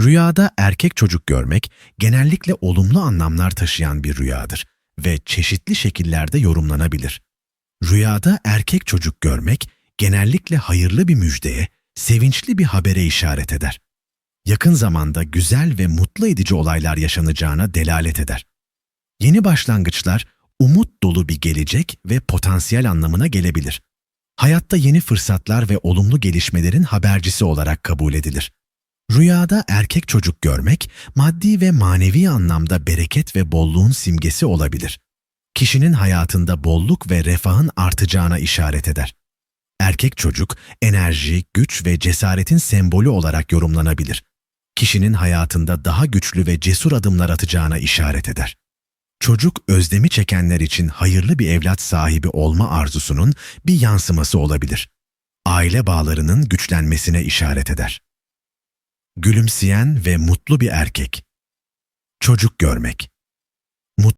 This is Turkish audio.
Rüyada erkek çocuk görmek genellikle olumlu anlamlar taşıyan bir rüyadır ve çeşitli şekillerde yorumlanabilir. Rüyada erkek çocuk görmek genellikle hayırlı bir müjdeye, sevinçli bir habere işaret eder. Yakın zamanda güzel ve mutlu edici olaylar yaşanacağına delalet eder. Yeni başlangıçlar umut dolu bir gelecek ve potansiyel anlamına gelebilir. Hayatta yeni fırsatlar ve olumlu gelişmelerin habercisi olarak kabul edilir. Rüyada erkek çocuk görmek, maddi ve manevi anlamda bereket ve bolluğun simgesi olabilir. Kişinin hayatında bolluk ve refahın artacağına işaret eder. Erkek çocuk, enerji, güç ve cesaretin sembolü olarak yorumlanabilir. Kişinin hayatında daha güçlü ve cesur adımlar atacağına işaret eder. Çocuk özlemi çekenler için hayırlı bir evlat sahibi olma arzusunun bir yansıması olabilir. Aile bağlarının güçlenmesine işaret eder. Gülümseyen ve mutlu bir erkek. Çocuk görmek.